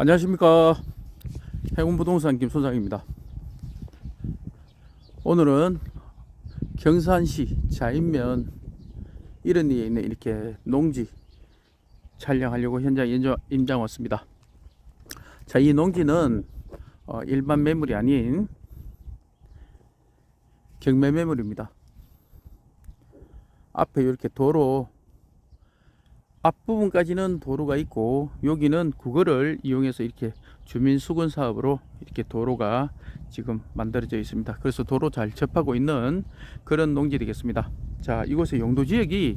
안녕하십니까. 해운부동산 김소장입니다. 오늘은 경산시 자인면 이런리에 있는 이렇게 농지 촬영하려고 현장 임장 왔습니다. 자 이 농지는 어, 일반 매물이 아닌 경매 매물입니다. 앞에 이렇게 도로 앞부분까지는 도로가 있고 여기는 그거를 이용해서 이렇게 주민 수건 사업으로 이렇게 도로가 지금 만들어져 있습니다. 그래서 도로 잘 접하고 있는 그런 농지 되겠습니다. 자, 이곳의 용도 지역이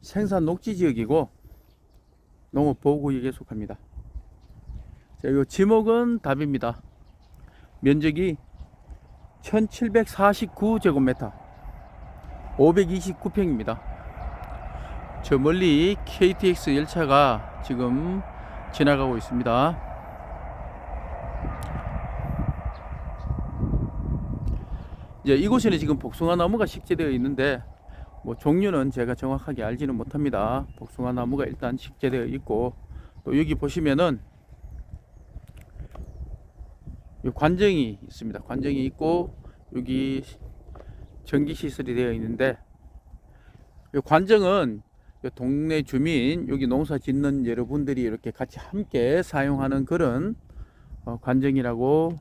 생산 녹지 지역이고 농업 보호 구역에 속합니다. 자, 이 지목은 답입니다. 면적이 1749제곱미터 529평입니다. 저 멀리 KTX 열차가 지금 지나가고 있습니다. 이제 이곳에는 지금 복숭아 나무가 식재되어 있는데 뭐 종류는 제가 정확하게 알지는 못합니다. 복숭아 나무가 일단 식재되어 있고 또 여기 보시면은 이 관정이 있습니다. 관정이 있고 여기 전기 시설이 되어 있는데 이 관정은 요 동네 주민 여기 농사 짓는 여러분들이 이렇게 같이 함께 사용하는 그런 어, 관정이라고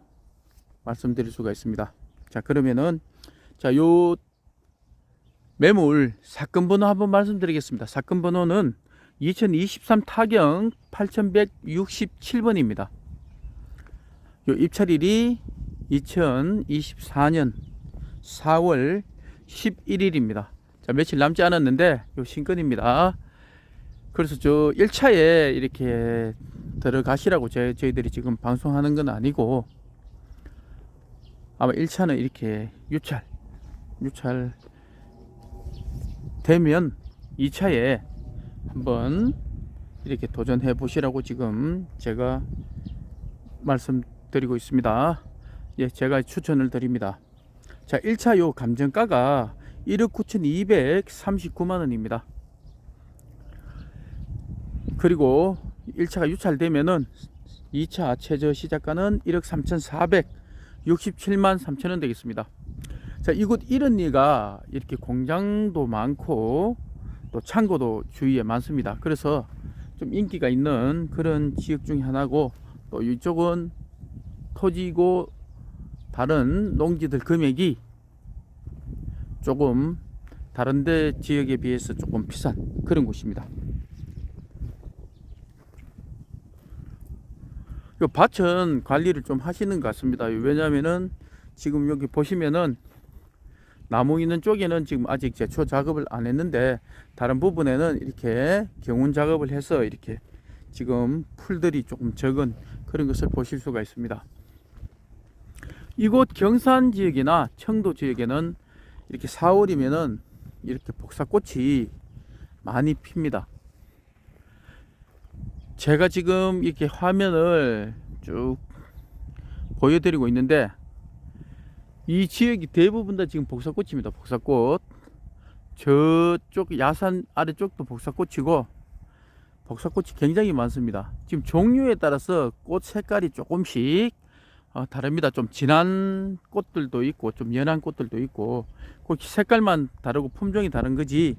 말씀드릴 수가 있습니다. 자 그러면은 자요 매물 사건 번호 한번 말씀드리겠습니다. 사건 번호는 2023 타경 8167번입니다. 요 입찰일이 2024년 4월 11일입니다. 자, 며칠 남지 않았는데 요 신건입니다. 그래서 저 1차에 이렇게 들어가시라고 제, 저희들이 지금 방송하는 건 아니고 아마 1차는 이렇게 유찰 유찰 되면 2차에 한번 이렇게 도전해 보시라고 지금 제가 말씀드리고 있습니다. 예, 제가 추천을 드립니다. 자, 1차 요 감정가가 1억 9,239만 원입니다. 그리고 1차가 유찰되면은 2차 최저 시작가는 1억 3,467만 3천 원 되겠습니다. 자, 이곳 이런리가 이렇게 공장도 많고 또 창고도 주위에 많습니다. 그래서 좀 인기가 있는 그런 지역 중에 하나고 또 이쪽은 토지고 다른 농지들 금액이 조금 다른데 지역에 비해서 조금 비싼 그런 곳입니다. 요 밭은 관리를 좀 하시는 것 같습니다. 왜냐면은 지금 여기 보시면은 나무 있는 쪽에는 지금 아직 제초 작업을 안 했는데 다른 부분에는 이렇게 경운 작업을 해서 이렇게 지금 풀들이 조금 적은 그런 것을 보실 수가 있습니다. 이곳 경산 지역이나 청도 지역에는 이렇게 4월이면은 이렇게 복사꽃이 많이 핍니다. 제가 지금 이렇게 화면을 쭉 보여드리고 있는데 이 지역이 대부분 다 지금 복사꽃입니다. 복사꽃. 저쪽 야산 아래쪽도 복사꽃이고 복사꽃이 굉장히 많습니다. 지금 종류에 따라서 꽃 색깔이 조금씩 어, 다릅니다. 좀 진한 꽃들도 있고 좀 연한 꽃들도 있고 그 색깔만 다르고 품종이 다른 거지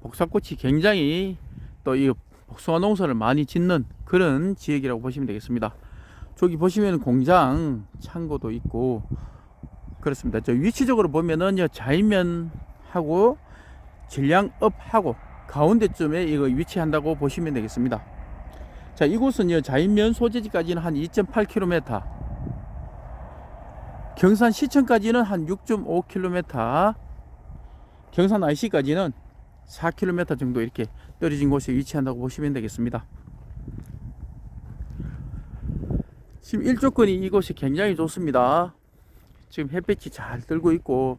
복사꽃이 굉장히 또 이 복숭아 농사를 많이 짓는 그런 지역이라고 보시면 되겠습니다. 저기 보시면 공장 창고도 있고 그렇습니다. 저 위치적으로 보면은 요 자인면하고 질량업하고 가운데쯤에 이거 위치한다고 보시면 되겠습니다. 자, 이곳은 요 자인면 소재지까지는 한 2.8km, 경산 시청까지는 한 6.5km, 경산 IC까지는 4km 정도 이렇게 떨어진 곳에 위치한다고 보시면 되겠습니다. 지금 일조권이 이곳이 굉장히 좋습니다. 지금 햇빛이 잘 들고 있고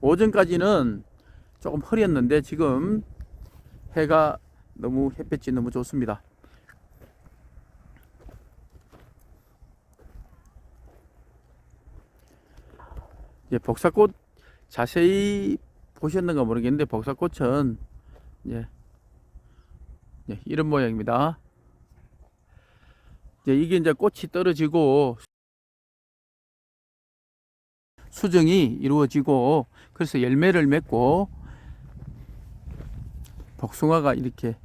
오전까지는 조금 흐렸는데 지금 해가 너무 햇빛이 너무 좋습니다. 이제 복사꽃 자세히 보셨는가 모르겠는데 복사꽃은 이제 예, 이런 모양입니다. 이제 이게 이제 꽃이 떨어지고 수정이 이루어지고 그래서 열매를 맺고 복숭아가 이렇게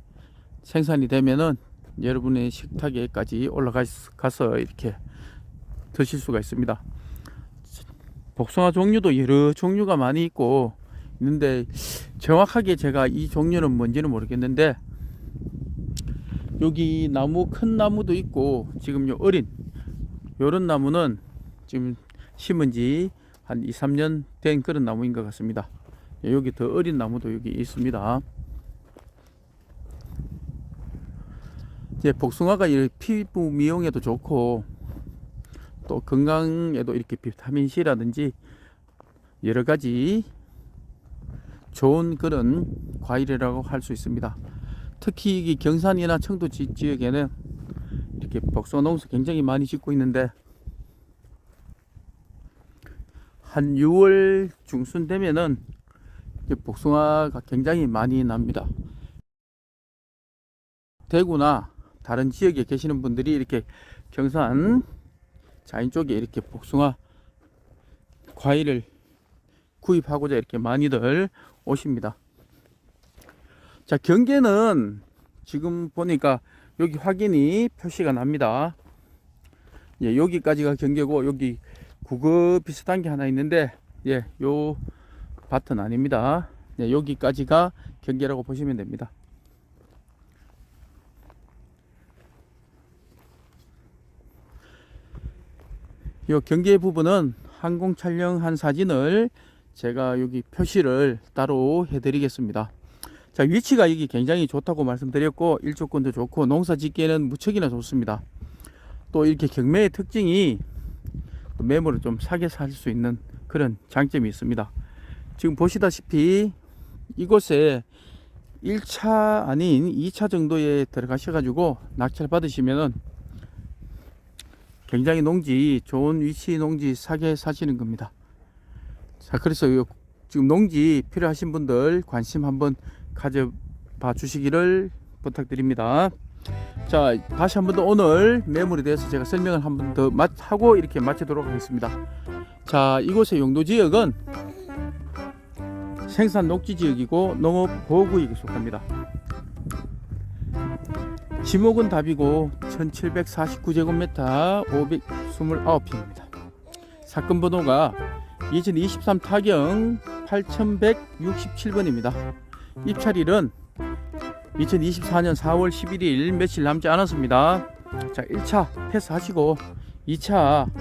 생산이 되면은 여러분의 식탁에까지 올라가서 이렇게 드실 수가 있습니다. 복숭아 종류도 여러 종류가 많이 있고 있는데 정확하게 제가 이 종류는 뭔지는 모르겠는데 여기 나무 큰 나무도 있고 지금 요 어린 요런 나무는 지금 심은 지 한 2, 3년 된 그런 나무인 것 같습니다. 여기 더 어린 나무도 여기 있습니다. 이제 복숭아가 이 피부 미용에도 좋고 또 건강에도 이렇게 비타민 C라든지 여러 가지 좋은 그런 과일이라고 할 수 있습니다. 특히 이 경산이나 청도 지- 지역에는 이렇게 복숭아 농사 굉장히 많이 짓고 있는데 한 6월 중순 되면은 복숭아가 굉장히 많이 납니다. 대구나 다른 지역에 계시는 분들이 이렇게 경산 자인 쪽에 이렇게 복숭아 과일을 구입하고자 이렇게 많이들 오십니다. 자, 경계는 지금 보니까 여기 확인이 표시가 납니다. 예, 여기까지가 경계고 여기 국어 비슷한 게 하나 있는데 예, 요 밭은 아닙니다. 예, 여기까지가 경계라고 보시면 됩니다. 요 경계 부분은 항공 촬영한 사진을 제가 여기 표시를 따로 해드리겠습니다. 자 위치가 여기 굉장히 좋다고 말씀드렸고 일조권도 좋고 농사 짓기에는 무척이나 좋습니다. 또 이렇게 경매의 특징이 또 매물을 좀 사게 살 수 있는 그런 장점이 있습니다. 지금 보시다시피 이곳에 1차 아닌 2차 정도에 들어가셔가지고 낙찰 받으시면은 굉장히 농지 좋은 위치 농지 사게 사시는 겁니다. 자 그래서 요 지금 농지 필요하신 분들 관심 한번 가져봐 주시기를 부탁드립니다. 자 다시 한 번 더 오늘 매물에 대해서 제가 설명을 한 번 더 하고 이렇게 마치도록 하겠습니다. 자 이곳의 용도 지역은 생산 녹지 지역이고 농업 보호구역에 속합니다. 지목은 답이고 1749제곱미터 529평입니다. 사건 번호가 2023 타경 8167번입니다. 입찰일은 2024년 4월 11일 며칠 남지 않았습니다. 자 1차 패스하시고 2차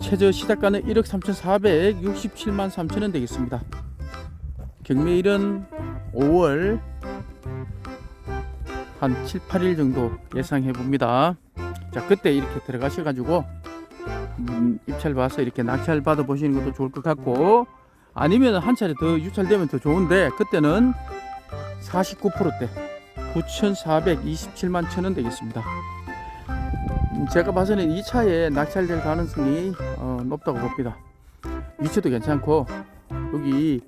최저 시작가는 1억 3,467만 3천원 되겠습니다. 경매일은 5월 한 7, 8일 정도 예상해 봅니다. 자 그때 이렇게 들어가셔 가지고 음, 입찰 봐서 이렇게 낙찰 받아 보시는 것도 좋을 것 같고 아니면 한 차례 더 유찰되면 더 좋은데 그때는 49%대 9,427만 천원 되겠습니다. 음, 제가 봐서는 이 차에 낙찰될 가능성이 어, 높다고 봅니다. 위치도 괜찮고 여기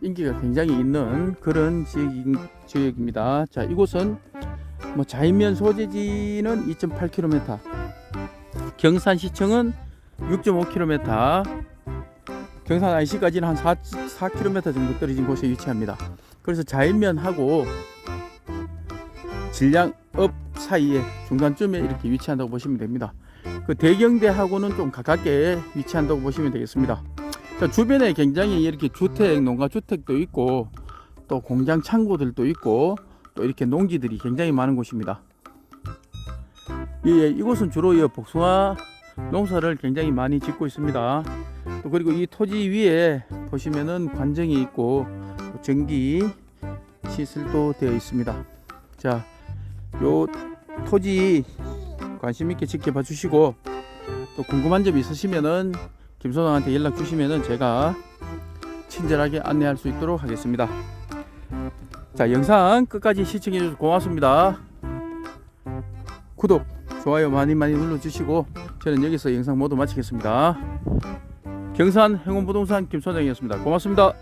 인기가 굉장히 있는 그런 지역인, 지역입니다. 자 이곳은 뭐 자인면 소재지는 2.8km, 경산시청은 6.5km, 경산 IC까지는 한 4, 4km 정도 떨어진 곳에 위치합니다. 그래서 자인면하고 질량업 사이에 중간쯤에 이렇게 위치한다고 보시면 됩니다. 그 대경대하고는 좀 가깝게 위치한다고 보시면 되겠습니다. 자, 주변에 굉장히 이렇게 주택, 농가 주택도 있고 또 공장 창고들도 있고 또 이렇게 농지들이 굉장히 많은 곳입니다. 예, 예, 이곳은 주로 이 복숭아 농사를 굉장히 많이 짓고 있습니다. 또 그리고 이 토지 위에 보시면은 관정이 있고 또 전기 시설도 되어 있습니다. 자, 요 토지 관심 있게 지켜봐 주시고 또 궁금한 점 있으시면은 김소장한테 연락 주시면은 제가 친절하게 안내할 수 있도록 하겠습니다. 자, 영상 끝까지 시청해 주셔서 고맙습니다. 구독, 좋아요 많이 많이 눌러 주시고 저는 여기서 영상 모두 마치겠습니다. 경산 행운부동산 김소장이었습니다. 고맙습니다.